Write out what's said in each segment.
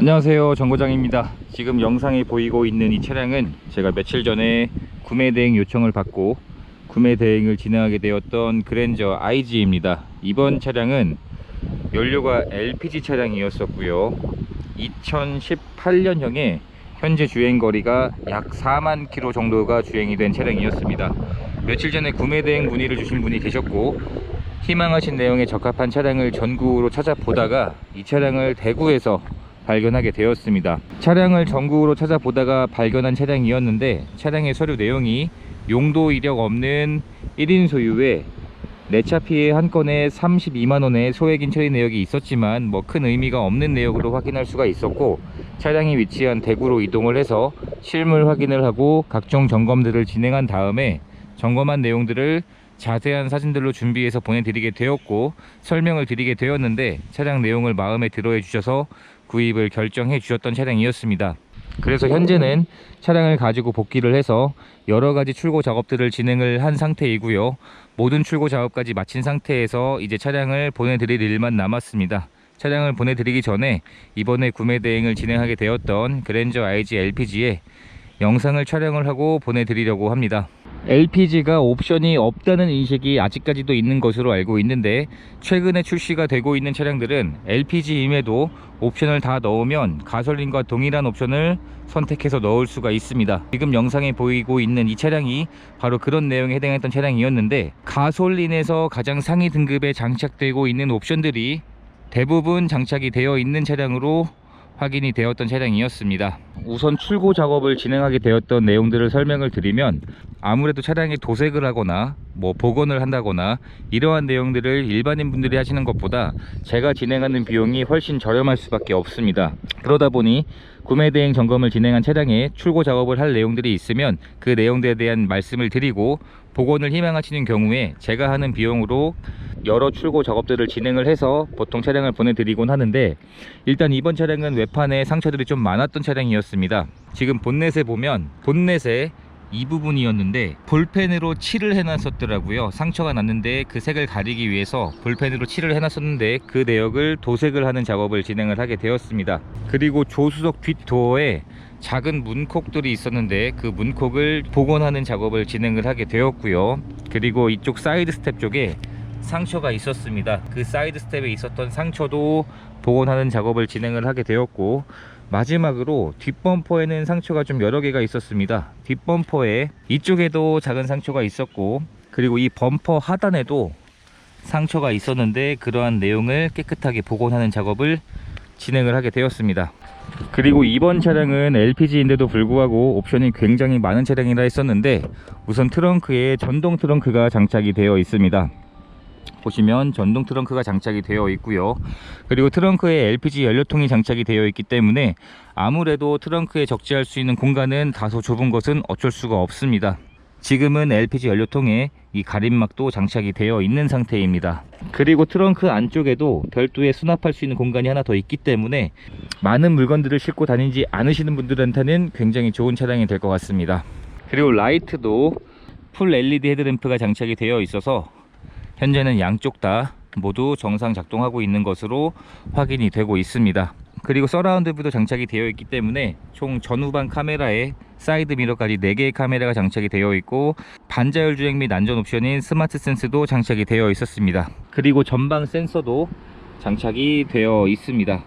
안녕하세요. 정거장입니다. 지금 영상에 보이고 있는 이 차량은 제가 며칠 전에 구매 대행 요청을 받고 구매 대행을 진행하게 되었던 그랜저 IG입니다. 이번 차량은 연료가 LPG 차량이었었고요. 2018년형에 현재 주행거리가 약 4만 킬로 정도가 주행이 된 차량이었습니다. 며칠 전에 구매 대행 문의를 주신 분이 계셨고 희망하신 내용에 적합한 차량을 전국으로 찾아보다가 이 차량을 대구에서 발견하게 되었습니다. 차량을 전국으로 찾아보다가 발견한 차량이었는데 차량의 서류 내용이 용도 이력 없는 1인 소유에 내차 피해 한 건에 32만원의 소액인 처리 내역이 있었지만 뭐 큰 의미가 없는 내역으로 확인할 수가 있었고 차량이 위치한 대구로 이동을 해서 실물 확인을 하고 각종 점검들을 진행한 다음에 점검한 내용들을 자세한 사진들로 준비해서 보내드리게 되었고 설명을 드리게 되었는데 차량 내용을 마음에 들어 해주셔서 구입을 결정해 주셨던 차량이었습니다. 그래서 현재는 차량을 가지고 복귀를 해서 여러 가지 출고 작업들을 진행을 한 상태이고요. 모든 출고 작업까지 마친 상태에서 이제 차량을 보내드릴 일만 남았습니다. 차량을 보내드리기 전에 이번에 구매 대행을 진행하게 되었던 그랜저 IG LPG에 영상을 촬영을 하고 보내드리려고 합니다. LPG가 옵션이 없다는 인식이 아직까지도 있는 것으로 알고 있는데 최근에 출시가 되고 있는 차량들은 LPG임에도 옵션을 다 넣으면 가솔린과 동일한 옵션을 선택해서 넣을 수가 있습니다. 지금 영상에 보이고 있는 이 차량이 바로 그런 내용에 해당했던 차량이었는데 가솔린에서 가장 상위 등급에 장착되고 있는 옵션들이 대부분 장착이 되어 있는 차량으로 확인이 되었던 차량이었습니다. 우선 출고 작업을 진행하게 되었던 내용들을 설명을 드리면 아무래도 차량에 도색을 하거나 뭐 복원을 한다거나 이러한 내용들을 일반인 분들이 하시는 것보다 제가 진행하는 비용이 훨씬 저렴할 수밖에 없습니다. 그러다 보니 구매 대행 점검을 진행한 차량에 출고 작업을 할 내용들이 있으면 그 내용들에 대한 말씀을 드리고 복원을 희망하시는 경우에 제가 하는 비용으로 여러 출고 작업들을 진행을 해서 보통 차량을 보내드리곤 하는데 일단 이번 차량은 외판에 상처들이 좀 많았던 차량이었습니다. 지금 본넷에 보면 본넷에 이 부분이었는데 볼펜으로 칠을 해놨었더라고요 상처가 났는데 그 색을 가리기 위해서 볼펜으로 칠을 해놨었는데 그 내역을 도색을 하는 작업을 진행을 하게 되었습니다 그리고 조수석 뒷도어에 작은 문콕들이 있었는데 그 문콕을 복원하는 작업을 진행을 하게 되었고요. 그리고 이쪽 사이드 스텝 쪽에 상처가 있었습니다. 그 사이드 스텝에 있었던 상처도 복원하는 작업을 진행을 하게 되었고 마지막으로 뒷범퍼에는 상처가 좀 여러 개가 있었습니다. 뒷범퍼에 이쪽에도 작은 상처가 있었고 그리고 이 범퍼 하단에도 상처가 있었는데 그러한 내용을 깨끗하게 복원하는 작업을 진행을 하게 되었습니다 그리고 이번 차량은 LPG인데도 불구하고 옵션이 굉장히 많은 차량이라 했었는데 우선 트렁크에 전동 트렁크가 장착이 되어 있습니다. 보시면 전동 트렁크가 장착이 되어 있고요. 그리고 트렁크에 LPG 연료통이 장착이 되어 있기 때문에 아무래도 트렁크에 적재할 수 있는 공간은 다소 좁은 것은 어쩔 수가 없습니다. 지금은 LPG 연료통에 이 가림막도 장착이 되어 있는 상태입니다 그리고 트렁크 안쪽에도 별도의 수납할 수 있는 공간이 하나 더 있기 때문에 많은 물건들을 싣고 다니지 않으시는 분들한테는 굉장히 좋은 차량이 될 것 같습니다 그리고 라이트도 풀 LED 헤드램프가 장착이 되어 있어서 현재는 양쪽 다 모두 정상 작동하고 있는 것으로 확인이 되고 있습니다. 그리고 서라운드 뷰도 장착이 되어 있기 때문에 총 전후방 카메라에 사이드 미러까지 4개의 카메라가 장착이 되어 있고 반자율 주행 및 안전 옵션인 스마트 센스도 장착이 되어 있었습니다. 그리고 전방 센서도 장착이 되어 있습니다.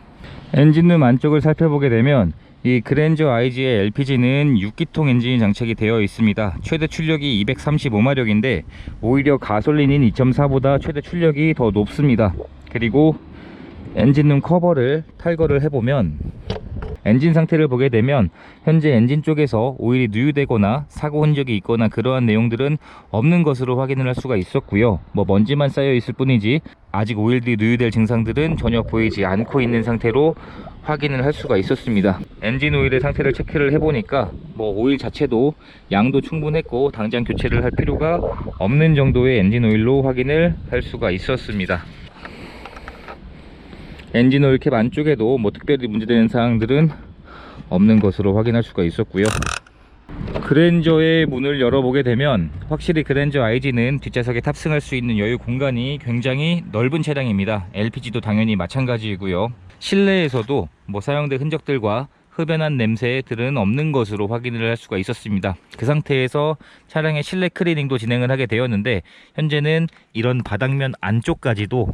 엔진룸 안쪽을 살펴보게 되면 이 그랜저 IG의 LPG는 6기통 엔진이 장착이 되어 있습니다. 최대 출력이 235마력인데 오히려 가솔린인 2.4보다 최대 출력이 더 높습니다. 그리고 엔진룸 커버를 탈거를 해보면 엔진 상태를 보게 되면 현재 엔진 쪽에서 오일이 누유되거나 사고 흔적이 있거나 그러한 내용들은 없는 것으로 확인을 할 수가 있었고요. 뭐 먼지만 쌓여 있을 뿐이지 아직 오일들이 누유될 증상들은 전혀 보이지 않고 있는 상태로 확인을 할 수가 있었습니다. 엔진 오일의 상태를 체크를 해보니까 뭐 오일 자체도 양도 충분했고 당장 교체를 할 필요가 없는 정도의 엔진 오일로 확인을 할 수가 있었습니다 엔진 오일 캡 안쪽에도 뭐 특별히 문제되는 사항들은 없는 것으로 확인할 수가 있었고요. 그랜저의 문을 열어보게 되면 확실히 그랜저 IG는 뒷좌석에 탑승할 수 있는 여유 공간이 굉장히 넓은 차량입니다. LPG도 당연히 마찬가지이고요. 실내에서도 뭐 사용된 흔적들과 흡연한 냄새들은 없는 것으로 확인을 할 수가 있었습니다. 그 상태에서 차량의 실내 클리닝도 진행을 하게 되었는데 현재는 이런 바닥면 안쪽까지도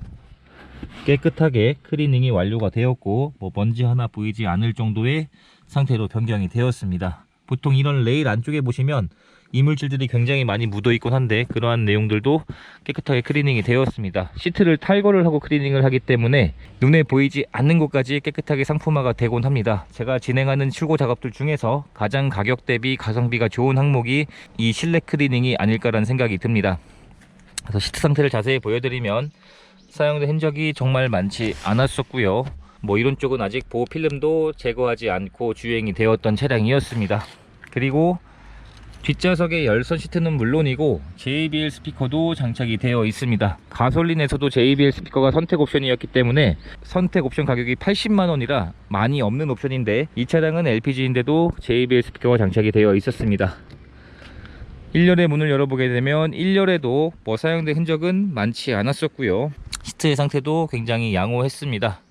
깨끗하게 클리닝이 완료가 되었고 뭐 먼지 하나 보이지 않을 정도의 상태로 변경이 되었습니다. 보통 이런 레일 안쪽에 보시면 이물질들이 굉장히 많이 묻어 있곤 한데 그러한 내용들도 깨끗하게 클리닝이 되었습니다. 시트를 탈거를 하고 클리닝을 하기 때문에 눈에 보이지 않는 곳까지 깨끗하게 상품화가 되곤 합니다. 제가 진행하는 출고 작업들 중에서 가장 가격 대비 가성비가 좋은 항목이 이 실내 클리닝이 아닐까라는 생각이 듭니다. 그래서 시트 상태를 자세히 보여드리면 사용된 흔적이 정말 많지 않았었고요. 뭐 이런 쪽은 아직 보호 필름도 제거하지 않고 주행이 되었던 차량이었습니다. 그리고 뒷좌석의 열선 시트는 물론이고 JBL 스피커도 장착이 되어 있습니다. 가솔린에서도 JBL 스피커가 선택 옵션이었기 때문에 선택 옵션 가격이 80만 원이라 많이 없는 옵션인데 이 차량은 LPG인데도 JBL 스피커가 장착이 되어 있었습니다. 1열의 문을 열어보게 되면 1열에도 뭐 사용된 흔적은 많지 않았었고요. 시트의 상태도 굉장히 양호했습니다.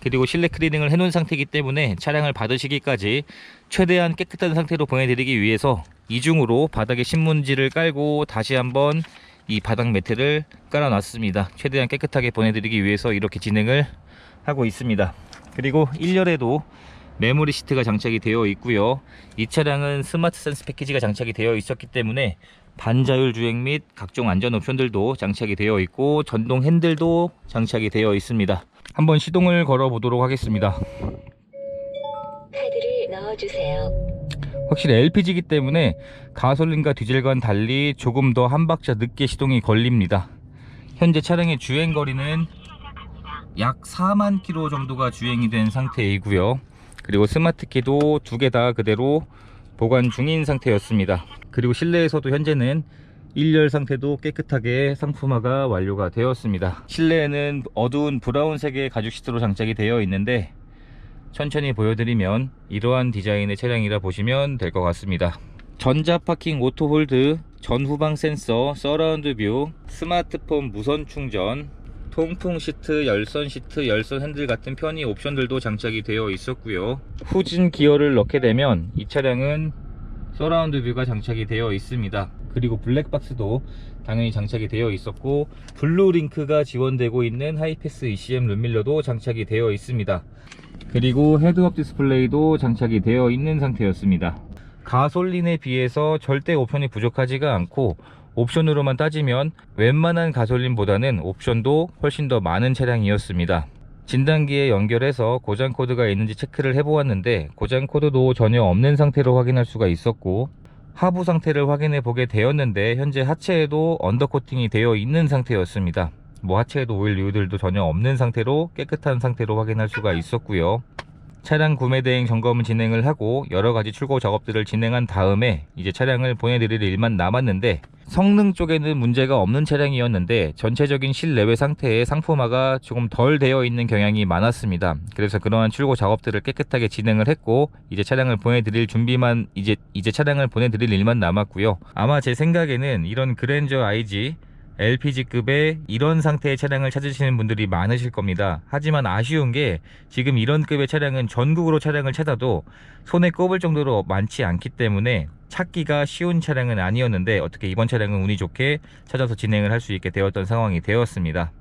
그리고 실내 클리닝을 해놓은 상태이기 때문에 차량을 받으시기까지 최대한 깨끗한 상태로 보내드리기 위해서 이중으로 바닥에 신문지를 깔고 다시 한번 이 바닥 매트를 깔아놨습니다. 최대한 깨끗하게 보내드리기 위해서 이렇게 진행을 하고 있습니다. 그리고 1열에도 메모리 시트가 장착이 되어 있고요. 이 차량은 스마트 센스 패키지가 장착이 되어 있었기 때문에 반자율 주행 및 각종 안전 옵션들도 장착이 되어 있고 전동 핸들도 장착이 되어 있습니다. 한번 시동을 걸어 보도록 하겠습니다. 카드를 넣어주세요. 확실히 LPG이기 때문에 가솔린과 디젤과는 달리 조금 더 한 박자 늦게 시동이 걸립니다. 현재 차량의 주행 거리는 약 4만 킬로 정도가 주행이 된 상태이고요. 그리고 스마트 키도 두 개 다 그대로 보관 중인 상태였습니다. 그리고 실내에서도 현재는 1열 상태도 깨끗하게 상품화가 완료가 되었습니다. 실내에는 어두운 브라운색의 가죽 시트로 장착이 되어 있는데 천천히 보여드리면 이러한 디자인의 차량이라 보시면 될 것 같습니다. 전자 파킹 오토 홀드, 전후방 센서, 서라운드 뷰, 스마트폰 무선 충전, 통풍 시트, 열선 시트, 열선 핸들 같은 편의 옵션들도 장착이 되어 있었고요. 후진 기어를 넣게 되면 이 차량은 서라운드 뷰가 장착이 되어 있습니다. 그리고 블랙박스도 당연히 장착이 되어 있었고 블루링크가 지원되고 있는 하이패스 ECM 룸밀러도 장착이 되어 있습니다. 그리고 헤드업 디스플레이도 장착이 되어 있는 상태였습니다. 가솔린에 비해서 절대 옵션이 부족하지가 않고 옵션으로만 따지면 웬만한 가솔린보다는 옵션도 훨씬 더 많은 차량이었습니다. 진단기에 연결해서 고장 코드가 있는지 체크를 해보았는데 고장 코드도 전혀 없는 상태로 확인할 수가 있었고 하부 상태를 확인해 보게 되었는데 현재 하체에도 언더코팅이 되어 있는 상태였습니다. 뭐 하체에도 오일 유들도 전혀 없는 상태로 깨끗한 상태로 확인할 수가 있었고요. 차량 구매 대행 점검을 진행을 하고 여러 가지 출고 작업들을 진행한 다음에 이제 차량을 보내드릴 일만 남았는데 성능 쪽에는 문제가 없는 차량이었는데 전체적인 실내외 상태의 상품화가 조금 덜 되어 있는 경향이 많았습니다. 그래서 그러한 출고 작업들을 깨끗하게 진행을 했고 이제 차량을 보내드릴 준비만 이제 이제 차량을 보내드릴 일만 남았고요. 아마 제 생각에는 이런 그랜저 IG LPG급의 이런 상태의 차량을 찾으시는 분들이 많으실 겁니다. 하지만 아쉬운 게 지금 이런 급의 차량은 전국으로 차량을 찾아도 손에 꼽을 정도로 많지 않기 때문에 찾기가 쉬운 차량은 아니었는데 어떻게 이번 차량은 운이 좋게 찾아서 진행을 할 수 있게 되었던 상황이 되었습니다.